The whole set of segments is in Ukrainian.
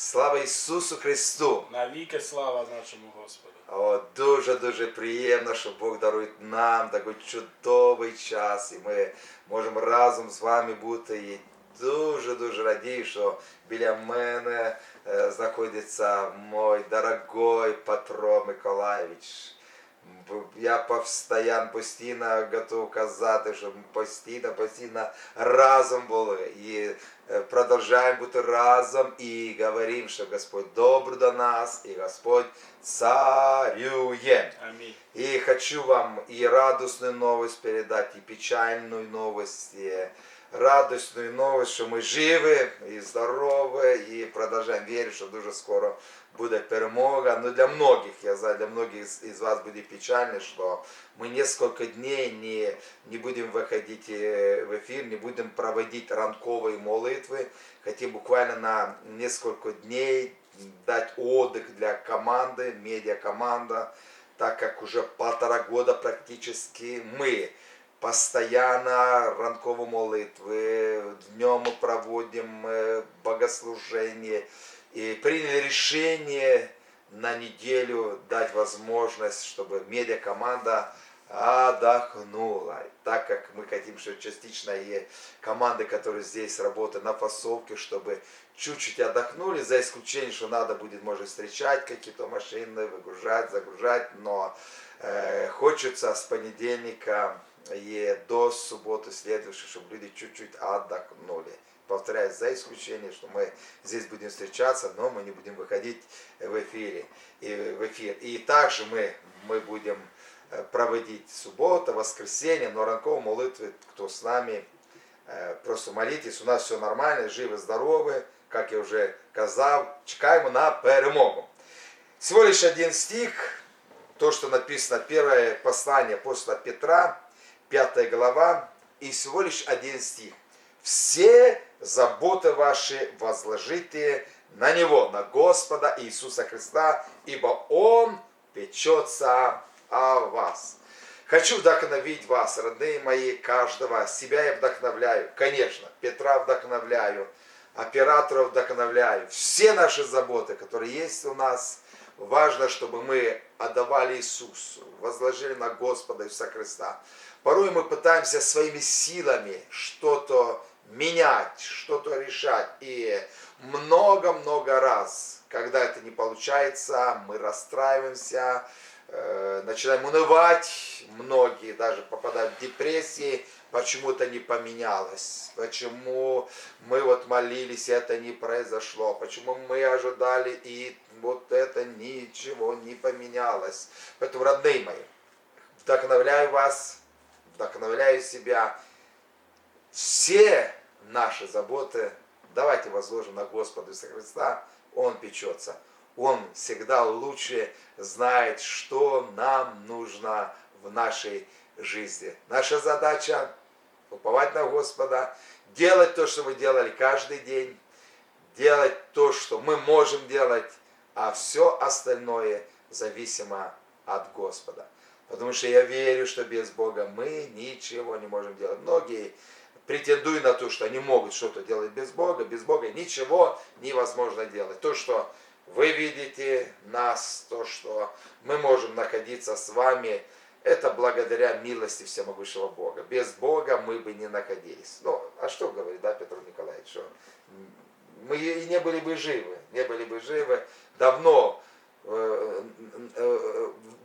Слава Ісусу Христу! Навіки слава нашому Господу. О, дуже дуже приємно, що Бог дарує нам такий чудовий час, і ми можемо разом з вами бути. І дуже дуже радію, що біля мене е, знаходиться мой дорогой Петро Миколаївич. Я постоянно, постійно готов казати, що ми постійно, постійно разом були. І е, быть бути разом и говорим, що Господь добр до нас, и Господь царює. Аминь. И хочу вам и радостную новость передать, и печальную новость, и радостную новость, що ми живі і здорові, і продовжуємо вірити, що дуже скоро буде перемога. Ну для многих, я знаю, для многих из, из вас будет печально, что мы несколько дней не, не будем выходить э, в эфир, не будем проводить ранковые молитвы. Хотим буквально на несколько дней дать отдых для команды, медиакоманда, так как уже полтора года практически мы постоянно ранковые молитвы, днем мы проводим э, богослужение и приняли решение на неделю дать возможность, чтобы медиакоманда отдохнула. Так как мы хотим, что частично и команды, которые здесь работают на фасовке, чтобы чуть-чуть отдохнули, за исключением, что надо будет, может, встречать какие-то машины, выгружать, загружать, но э, хочется с понедельника и до субботы следующей, чтобы люди чуть-чуть отдохнули. Повторяю, за исключением, что мы здесь будем встречаться, но мы не будем выходить в эфире. И, в эфир. И также мы, мы будем э, проводить суббота, воскресенье, но ранковые молитвы, кто с нами, Е, Просто молитесь, у нас все нормально, живі, здорові, як я вже казав, чекаємо на перемогу. Всего лишь один стих, то, что написано, первое послание апостола Петра, 5 глава, и всего лишь один стих. Все заботы ваши возложите на Него, на Господа Иисуса Христа, ибо Он печется о вас. Хочу вдохновить вас, родные мои, каждого. Себя я вдохновляю, конечно, Петра вдохновляю, операторов вдохновляю. Все наши заботы, которые есть у нас, важно, чтобы мы отдавали Иисусу, возложили на Господа Иисуса Христа. Порой мы пытаемся своими силами что-то менять, что-то решать. И много-много раз, когда это не получается, мы расстраиваемся, э, начинаем унывать, многие даже попадают в депрессии, почему это не поменялось, почему мы вот молились, и это не произошло, почему мы ожидали, и вот это ничего не поменялось. Поэтому, родные мои, вдохновляю вас, вдохновляю себя, все наши заботы давайте возложим на Господа Иисуса Христа, Он печется. Он всегда лучше знает, что нам нужно в нашей жизни. Наша задача уповать на Господа, делать то, что мы делали каждый день, делать то, что мы можем делать, а все остальное зависимо от Господа. Потому что я верю, что без Бога мы ничего не можем делать. Многие претендуют на то, что они могут что-то делать без Бога. Без Бога ничего невозможно делать. То, что вы видите нас, то, что мы можем находиться с вами, это благодаря милости всемогущего Бога. Без Бога мы бы не находились. Ну, а что говорит, да, Петр Николаевич, что мы и не были бы живы, не были бы живы. Давно,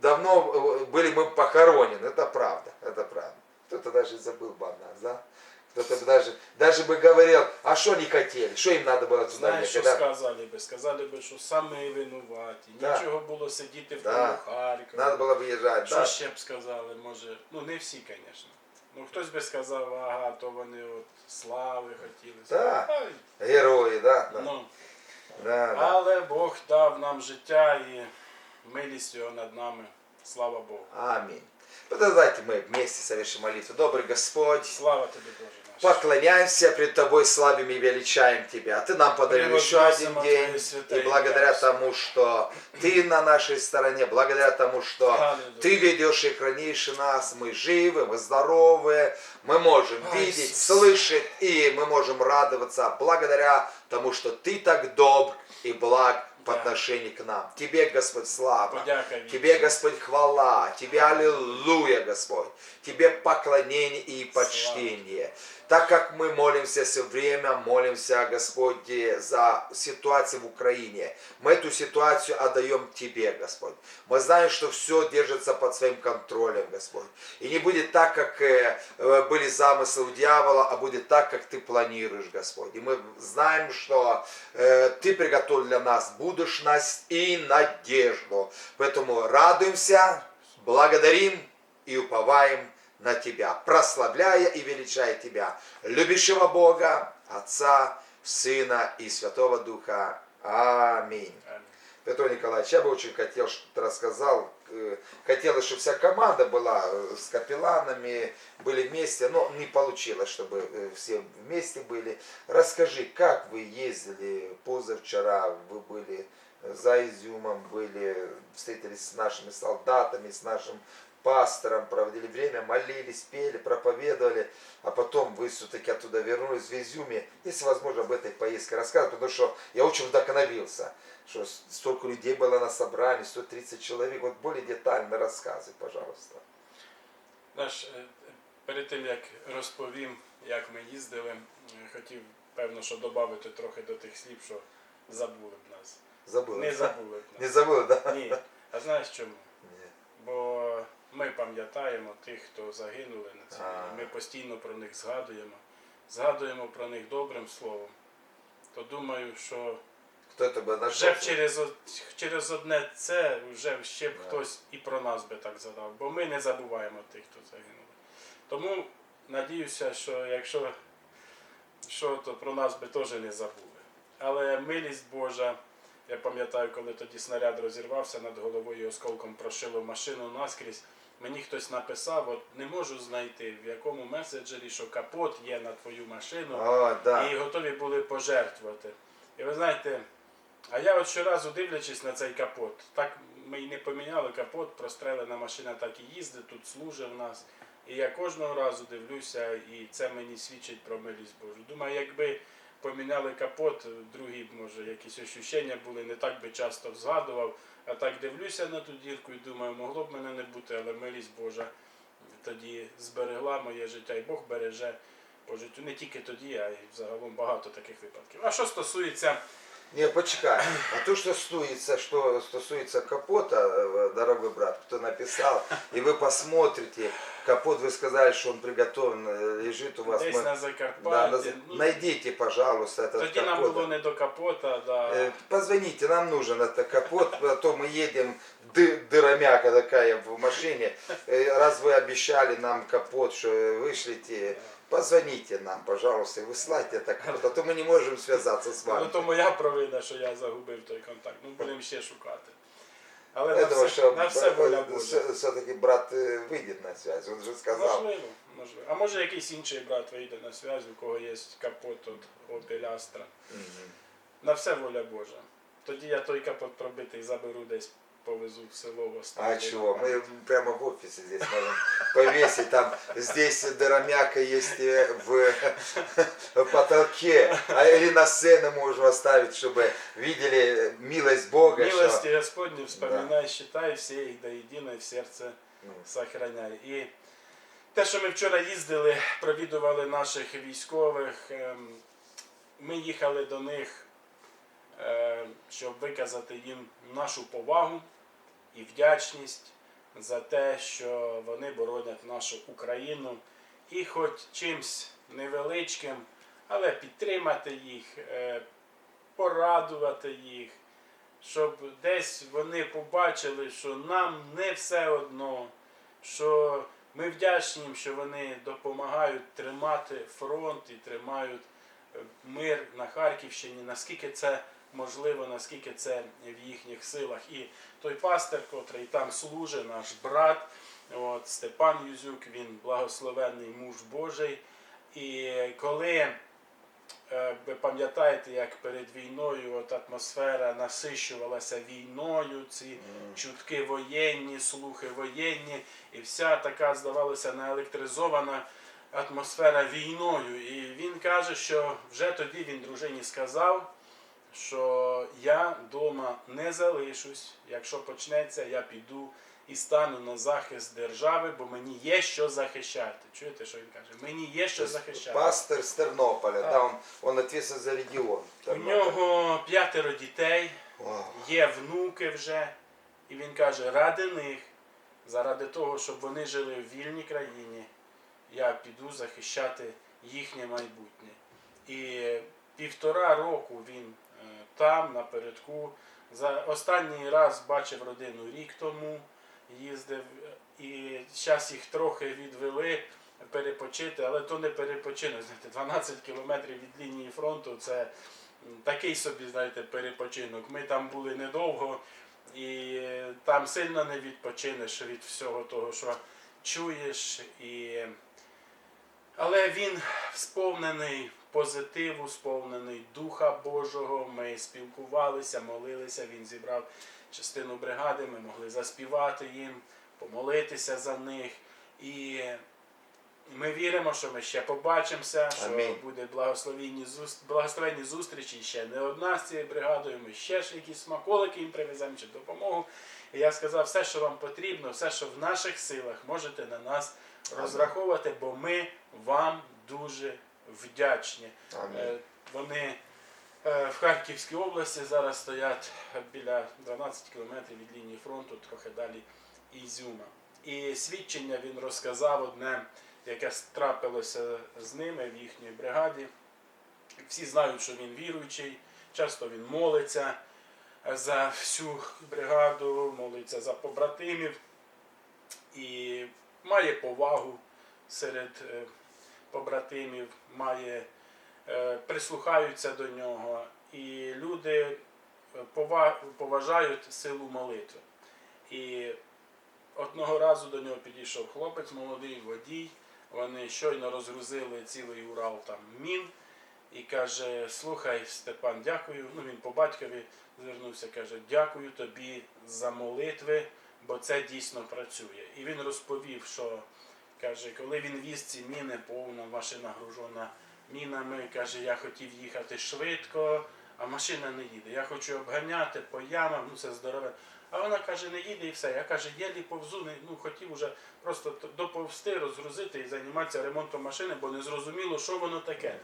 давно э, были мы похоронены, это правда, это правда. Кто-то даже забыл бы о нас, да? Кто-то бы даже, даже бы говорил, а что не хотели, что им надо было туда Знаєш, що ехать, да? сказали би? Сказали би, що саме винуваті. Да. Нічого було сидіти в Да. тому Харкові. Надо было выезжать, Що да? ще б сказали, може, ну не всі, звісно. Ну хтось би сказав, ага, то вони от слави хотіли. Да. Ай, Герои, да? да. Ну, Да, да. але Бог дав нам життя і милість його над нами. Слава Богу. Аминь. Ну, давайте мы вместе совершим молитву. Добрый Господь, Слава тобі, Боже наш. поклоняемся пред Тобой, славим и величаем Тебя. Ты нам подарил еще один Превозносим день. Твое святое И благодаря имя. тому, что Ты на нашей стороне, благодаря тому, что Аллилуйя. Ты ведешь и хранишь нас, мы живы, мы здоровы, мы можем Ай, видеть, Иисус. слышать, и мы можем радоваться благодаря тому, что Ты так добр, и благ по Да. отношению к нам. Тебе, Господь, слава. Тебе, Господь, хвала. Тебе аллилуйя, Господь. Тебе поклонение и почтение. Так как мы молимся все время, молимся, Господь, за ситуацию в Украине. Мы эту ситуацию отдаем Тебе, Господь. Мы знаем, что все держится под своим контролем, Господь. И не будет так, как э, э, были замыслы у дьявола, а будет так, как Ты планируешь, Господь. И мы знаем, что э, Ты приготовил для нас будущность и надежду. Поэтому радуемся, благодарим и уповаем на Тебя, прославляя и величая Тебя, любящего Бога, Отца, Сына и Святого Духа. Аминь. Амінь. Петр Николаевич, я бы очень хотел, чтобы ты рассказал, э, хотелось, чтобы вся команда была э, с капелланами, были вместе, но не получилось, чтобы э, все вместе были. Расскажи, как вы ездили позавчера, вы были за Изюмом, были, встретились с нашими солдатами, с нашим пастором, проводили время, молились, пели, проповедовали, а потом вы все-таки оттуда вернулись в Изюме. Если возможно, об этой поездке рассказывать, потому что я очень вдохновился, что с- столько людей было на собрании, 130 человек. Вот более детально рассказывай, пожалуйста. Наш, е, перед тим як розповім, як ми їздили, е, хотів, певно, що додати трохи до тих слів, що забули б нас. Забыл. Не да? забули б Не нас. забыл, да? Ні. А знаєш чому? Ні. Бо ми пам'ятаємо тих, хто загинули на цій війні. Ми постійно про них згадуємо. Згадуємо про них добрим словом. То думаю, що Кто это бы вже б через, од- через одне це вже б ще б Да. хтось і про нас би так згадав, бо ми не забуваємо тих, хто загинув. Тому надіюся, що якщо що, то про нас би теж не забули. Але милість Божа, я пам'ятаю, коли тоді снаряд розірвався над головою і осколком прошило машину наскрізь. Мені хтось написав, от не можу знайти в якому меседжері, що капот є на твою машину О, да. і готові були пожертвувати. І ви знаєте, а я от щоразу дивлячись на цей капот, так ми й не поміняли капот, прострелена машина так і їздить, тут служить в нас. І я кожного разу дивлюся, і це мені свідчить про милість Божу. Думаю, якби поміняли капот, другі б, може, якісь ощущення були, не так би часто згадував. А так дивлюся на ту дірку і думаю, могло б мене не бути, але милість Божа тоді зберегла моє життя, і Бог береже по життю не тільки тоді, а й загалом багато таких випадків. А що стосується Не, почекай. А то, что стосується что стосуется капота, э, дорогой брат, кто написал, и вы посмотрите, капот, вы сказали, что он приготовлен, э, лежит у вас. десь Мы- на Да, Закарпатті, наз- ну, найдите, пожалуйста, этот тоді нам капот. було не до капота, да. Э, Позвоните, нам нужен это капот, а то мы едем, ды, дыромяка такая в машине. Э, Раз вы обещали нам капот, что вышлите, позвоните нам, пожалуйста, и выслайте это капот, а то мы не можем связаться с Ну, вами. то моя провина, що я загубив той контакт. Ну, будемо ще шукати. Але на думаю, все, что на все воля Божа. все-таки брат э, выйдет на связь, он же сказал. Можливо, можливо. А може якийсь інший брат вийде на зв'язку, у кого є капот от Opel Astra. Мгм. На все воля Божа. Тоді я той капот пробитий заберу десь, повезу в село в А останнє. чего? Мы прямо в офисе здесь можем повесить. Там здесь дыромяка есть э, в, в потолке. А или на сцену можем оставить, чтобы видели милость Бога. что- Милости Господні вспоминай, считай, всі їх до єдиної в серце Ну, сохраняй. І те, що ми вчора їздили, провідували наших військових, ем, ми їхали до них, е, щоб виказати їм нашу повагу і вдячність за те, що вони боронять нашу Україну. І хоч чимсь невеличким, але підтримати їх, е, порадувати їх, щоб десь вони побачили, що нам не все одно, що ми вдячні їм, що вони допомагають тримати фронт і тримають е, мир на Харківщині, наскільки це можливо, наскільки це в їхніх силах. І той пастир, котрий там служить, наш брат, от, Степан Юзюк, він благословенний муж Божий. І коли Е, Ви пам'ятаєте, як перед війною от атмосфера насищувалася війною, ці чутки воєнні, слухи воєнні, і вся така здавалося наелектризована атмосфера війною. І він каже, що вже тоді він дружині сказав, що я вдома не залишусь. Якщо почнеться, я піду і стану на захист держави, бо мені є що захищати. Чуєте, що він каже? Мені є що захищати. Пастор з Тернополя, Так. да, он, он за регион. У нього п'ятеро дітей, Вау. є внуки вже, і він каже, ради них, заради того, щоб вони жили в вільній країні, я піду захищати їхнє майбутнє. І півтора року він там, напередку. За останній раз бачив родину рік тому, їздив, і зараз їх трохи відвели перепочити, але то не перепочинок. Знаєте, 12 кілометрів від лінії фронту це такий собі, знаєте, перепочинок. Ми там були недовго, і там сильно не відпочинеш від всього того, що чуєш. І... Але він сповнений позитиву, сповнений Духа Божого. Ми спілкувалися, молилися. Він зібрав частину бригади, ми могли заспівати їм, помолитися за них. І ми віримо, що ми ще побачимося, що Амінь. буде благословенні, благословенні зустрічі ще не одна з цією бригадою. Ми ще ж якісь смаколики їм привеземо чи допомогу. І я сказав, все, що вам потрібно, все, що в наших силах, можете на нас розраховувати, бо ми вам дуже вдячні. Амінь. Е, Вони е, в Харківській області зараз стоять біля 12 кілометрів від лінії фронту, трохи далі Ізюма. І свідчення він розказав одне, яке трапилося з ними в їхній бригаді. Всі знають, що він віруючий, часто він молиться за всю бригаду, молиться за побратимів і має повагу серед е, побратимів, має, е, прислухаються до нього. І люди поважають силу молитви. І одного разу до нього підійшов хлопець, молодий водій. Вони щойно розгрузили цілий Урал там мін. І каже: Слухай, Степан, дякую. Ну він по батькові звернувся, каже, дякую тобі за молитви, бо це дійсно працює. І він розповів, що каже, коли він віз ці міни, повна машина гружена мінами, каже, я хотів їхати швидко, а машина не їде. Я хочу обганяти по ямам, ну це здорове. А вона каже, не їде і все. Я каже, єлі повзу, не- ну хотів уже просто доповзти, розгрузити і займатися ремонтом машини, бо не зрозуміло, що воно таке.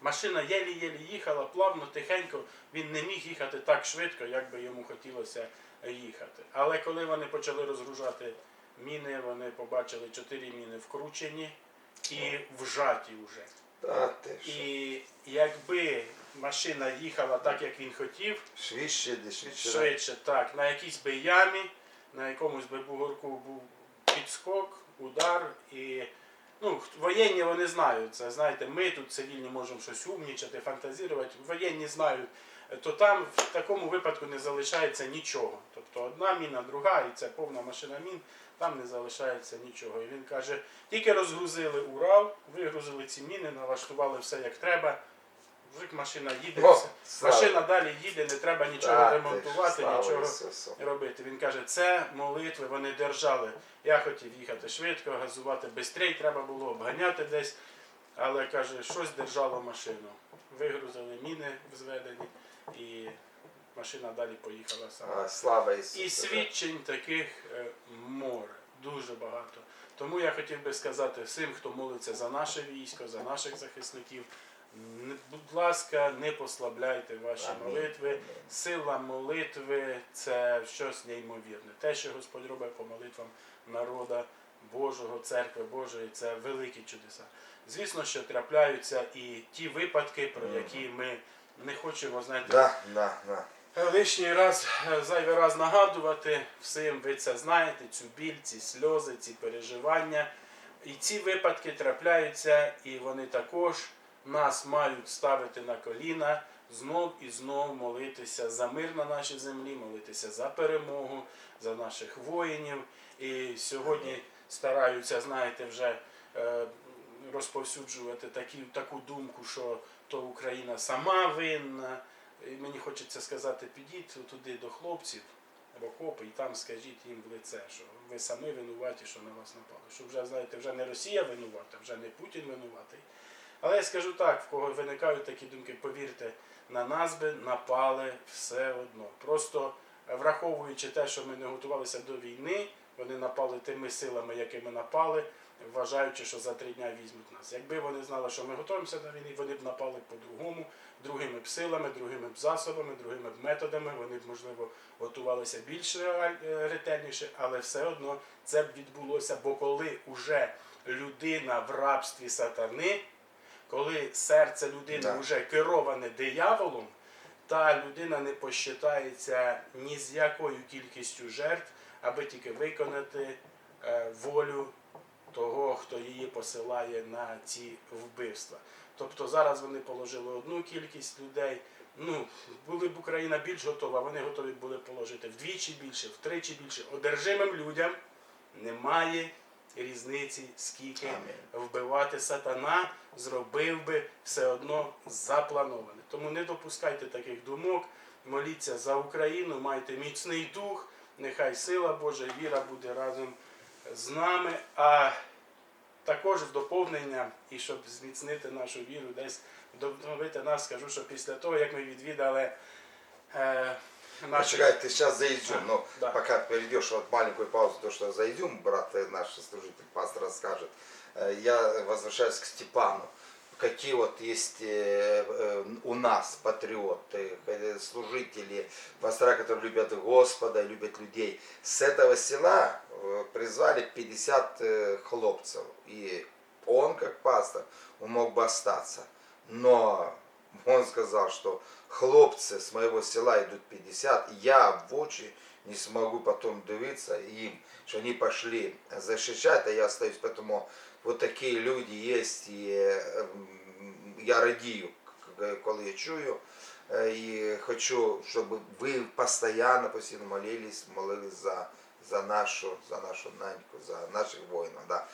Машина єлі-єлі їхала, плавно, тихенько, він не міг їхати так швидко, як би йому хотілося їхати. Але коли вони почали розгружати міни, вони побачили чотири міни вкручені і вжаті вже. Та ти що. І якби машина їхала так, як він хотів, Швидше, де швидше. швидше так, на якійсь би ямі, на якомусь би бугорку був підскок, удар і. Ну, хт- воєнні вони знають це. Знаєте, ми тут цивільні можемо щось умнічати, фантазірувати. Воєнні знають, то там в такому випадку не залишається нічого. Тобто одна міна, друга, і це повна машина мін, там не залишається нічого. І він каже, тільки розгрузили Урал, вигрузили ці міни, налаштували все як треба. Вже машина їде, О, все. машина далі їде, не треба нічого Та ремонтувати, слава нічого Ісусу. робити. Він каже, це молитви, вони держали. Я хотів їхати швидко, газувати швидше, треба було обганяти десь. Але каже, щось держало машину. Вигрузили міни взведені, і машина далі поїхала сама. Слава Ісусу. І свідчень таких е, море, дуже багато. Тому я хотів би сказати всім, хто молиться за наше військо, за наших захисників. Будь ласка, не послабляйте ваші молитви. Сила молитви це щось неймовірне. Те, що Господь робить по молитвам народа Божого, церкви Божої, це великі чудеса. Звісно, що трапляються і ті випадки, про які ми не хочемо знаєте, Да, да, да. Лишній раз, е, зайвий раз нагадувати всім, ви це знаєте, цю біль, ці сльози, ці переживання. І ці випадки трапляються, і вони також нас мають ставити на коліна, знов і знов молитися за мир на нашій землі, молитися за перемогу, за наших воїнів. І сьогодні стараються, знаєте, вже е, розповсюджувати такі, таку думку, що то Україна сама винна. І мені хочеться сказати, підіть туди до хлопців в окопи і там скажіть їм в лице, що ви самі винуваті, що на вас напали. Що вже, знаєте, вже не Росія винувата, вже не Путін винуватий, Але я скажу так, в кого виникають такі думки, повірте, на нас би напали все одно. Просто враховуючи те, що ми не готувалися до війни, вони напали тими силами, якими напали, вважаючи, що за три дня візьмуть нас. Якби вони знали, що ми готуємося до війни, вони б напали по-другому, другими б силами, другими б засобами, другими б методами. Вони б, можливо, готувалися більш е, ретельніше, але все одно це б відбулося. Бо коли уже людина в рабстві сатани, коли серце людини вже кероване дияволом, та людина не посчитається ні з якою кількістю жертв, аби тільки виконати е, волю того, хто її посилає на ці вбивства. Тобто зараз вони положили одну кількість людей. Ну, були б Україна більш готова, вони готові були положити вдвічі більше, втричі більше. Одержимим людям немає різниці, скільки вбивати сатана зробив би все одно заплановане. Тому не допускайте таких думок, моліться за Україну, майте міцний дух, нехай сила Божа, віра буде разом з нами. А також в доповнення, і щоб зміцнити нашу віру, десь вдохновити нас, скажу, що після того, як ми відвідали е, наші Почекай, ты сейчас за изюм, А, но да. пока перейдешь вот маленькую паузу, то, что за изюм, брат э, наш служитель, пастор расскажет, э, я возвращаюсь к Степану. Какие вот есть э, э, у нас патриоты, э, служители, пастора, которые любят Господа, любят людей. С этого села э, призвали 50 э, хлопцев. И он, как пастор, он мог бы остаться. Но он сказал, что хлопцы с моего села идут 50, я в очи не смогу потом дивиться им, что они пошли защищать, а я остаюсь. Поэтому вот такие люди есть, и я радію, к- коли я чую. Е, І хочу, щоб ви постійно, постійно молились, молились за, за нашу, за нашу наньку, за наших воїнів. Да.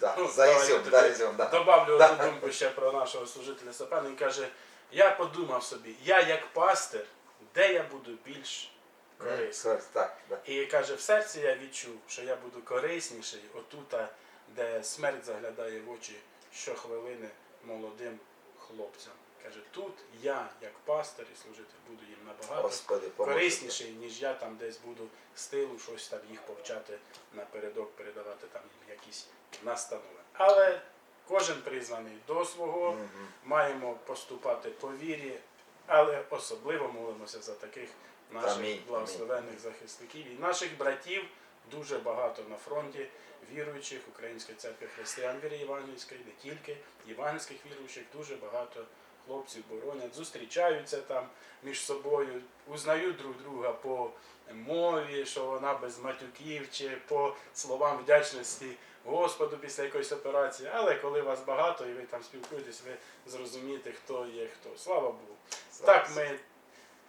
Да. Ну, за Ізюм, да, Ізюм, да. Добавлю Да. одну думку ще про нашого служителя Степана. Він каже: я подумав собі, я як пастир, де я буду більш корисним. Так, да. І каже, в серці я відчув, що я буду корисніший отута, де смерть заглядає в очі щохвилини молодим хлопцям. Каже, тут я, як пастир і служитель, буду їм набагато Господи, корисніший, ніж я там десь буду з тилу щось там їх повчати напередок, передавати там їм якісь настанови. Але кожен призваний до свого, Мгм. маємо поступати по вірі, але особливо молимося за таких наших Амінь, благословенних захисників і наших братів. Дуже багато на фронті віруючих Української церкви християн віри євангельської, не тільки євангельських віруючих, дуже багато хлопців боронять, зустрічаються там між собою, узнають друг друга по мові, що вона без матюків чи по словам вдячності Господу після якоїсь операції. Але коли вас багато і ви там спілкуєтесь, ви зрозумієте, хто є хто. Слава Богу. Так, ми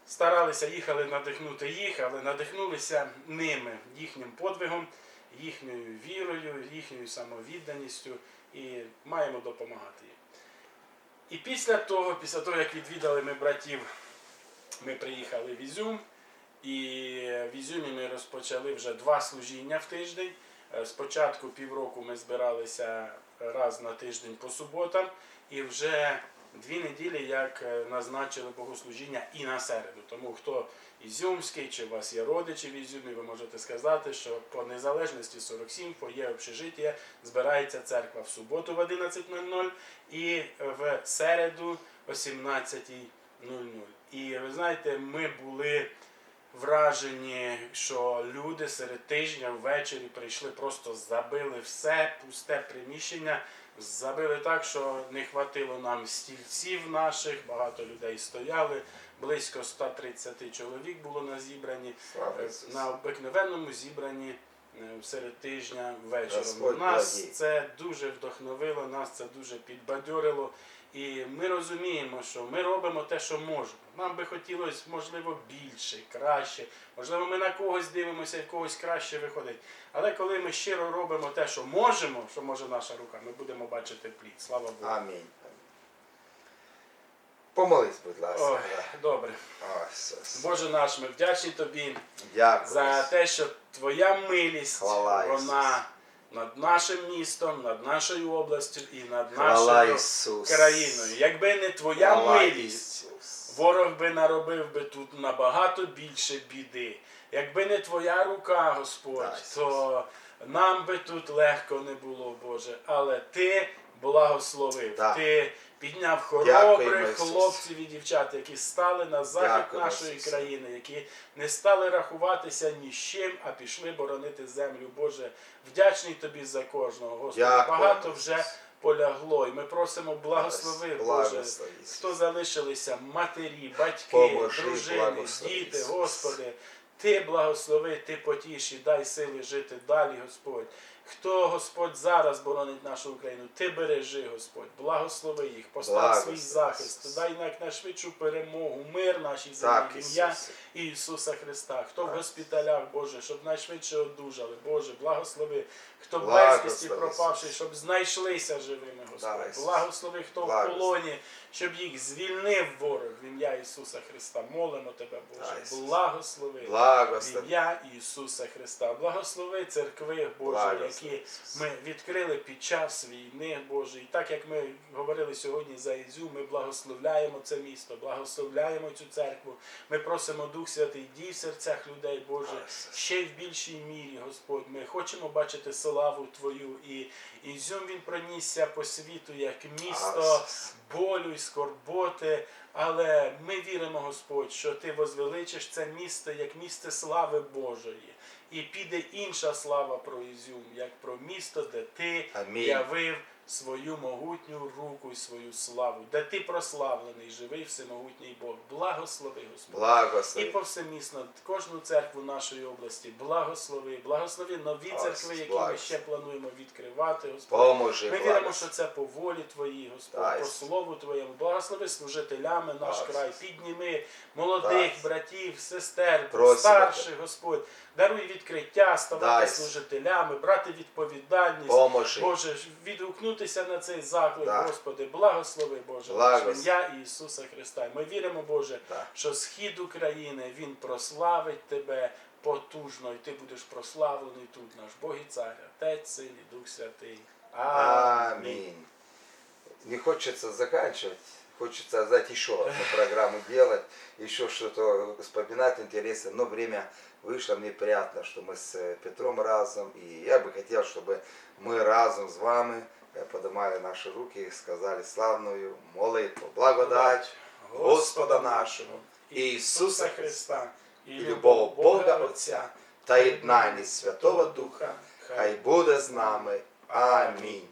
старалися їхали надихнути їх, але надихнулися ними, їхнім подвигом, їхньою вірою, їхньою самовідданістю і маємо допомагати їм. І після того, після того, як відвідали ми братів, ми приїхали в Ізюм, і в Ізюмі ми розпочали вже два служіння в тиждень. Е, Спочатку півроку ми збиралися раз на тиждень по суботам, і вже дві неділі як е, назначили богослужіння і на середу. Тому хто ізюмський, чи у вас є родичі в Ізюмі, ви можете сказати, що по незалежності 47 фоє общежиття збирається церква в суботу в 11.00 і в середу о 17.00. І ви знаєте, ми були вражені, що люди серед тижня ввечері прийшли, просто забили все, пусте приміщення, забили так, що не хватило нам стільців наших, багато людей стояли, близько 130 чоловік було на зібранні. Е, на обикновенному зібранні е, серед тижня вечором. Нас це дуже вдохновило, нас це дуже підбадьорило. І ми розуміємо, що ми робимо те, що можемо. Нам би хотілося, можливо, більше, краще. Можливо, ми на когось дивимося, когось краще виходить. Але коли ми щиро робимо те, що можемо, що може наша рука, ми будемо бачити плід. Слава Богу. Амінь. Помолись, будь ласка. Ой, добре. О, Ісус. Боже наш, ми вдячні тобі. Дякую. за те, що твоя милість Хвала, вона над нашим містом, над нашою областю і над нашою країною. Якби не твоя Хвала милість, Ісус. ворог би наробив би тут набагато більше біди. Якби не твоя рука, Господь, Так, то нам би тут легко не було, Боже. Але ти благословив. Так. Ти підняв хоробрих хлопців і дівчат, які стали на захід Дякуємо, нашої Ісус. країни, які не стали рахуватися ні з чим, а пішли боронити землю. Боже, вдячний тобі за кожного. Господи, Дякуємо, багато Ісус. вже полягло. І ми просимо благослови, Боже, хто залишилися, матері, батьки, Поможи, дружини, діти, Господи. Ти благослови, ти потіші, дай сили жити далі, Господь. Хто Господь зараз боронить нашу Україну, ти бережи, Господь, благослови їх, постав свій захист, дай найшвидшу перемогу, мир нашій землі, ім'я Ісуса Христа. Хто в госпіталях, Боже, щоб найшвидше одужали, Боже, благослови. Хто Благослови, безвісті пропавший, Ісус. щоб знайшлися живими, Господь. Благослови, хто в полоні, щоб їх звільнив ворог в ім'я Ісуса Христа. Молимо тебе, Боже. Благослови. В ім'я Ісуса Христа. Благослови церкви, Благослови, які ми відкрили під час війни, Боже. І так як ми говорили сьогодні за Ізю, ми благословляємо це місто, благословляємо цю церкву. Ми просимо Дух Святий, дій в серцях людей, Боже, ще й в більшій мірі, Господь. Ми хочемо бачити славу Твою. І Ізюм він пронісся по світу як місто болю і скорботи. Але ми віримо, Господь, що Ти возвеличиш це місто як місце слави Божої. І піде інша слава про Ізюм, як про місто, де ти Амінь. явив свою могутню руку і свою славу, де ти прославлений, живий всемогутній Бог. Благослови, Господь. І Благослови. повсемісно кожну церкву нашої області благослови, благослови нові Ось, церкви, які ми благослови. ще плануємо відкривати, Господь. Поможи. Ми віримо, благослови. що це по волі Твоїй, Господь, Так. по слову Твоєму. Благослови служителями наш Так. край. Підніми молодих Так. братів, сестер, Просимо старших, Господь. Даруй відкриття, ставати Дай. служителями, брати відповідальність. Поможи. Боже, відгукнутися на цей заклик, Так. Господи, благослови, Боже, Благослови. в ім'я Ісуса Христа. Ми віримо, Боже, Так. що схід України Він прославить Тебе потужно, і Ти будеш прославлений тут, наш Бог і Цар, Отець, Син і Дух Святий. Аминь. Не хочется заканчивать. Хочется, знаете, еще одну программу делать, еще что-то вспоминать интересно, но время вышло, мне приятно, что мы с э, Петром разом, и я бы хотел, чтобы мы разом с вами э, поднимали наши руки и сказали славную молитву. Благодать Господа нашого, Ісуса Христа, і і любов Бога Отця та єднання Святого Духа, хай буде з нами. Амінь.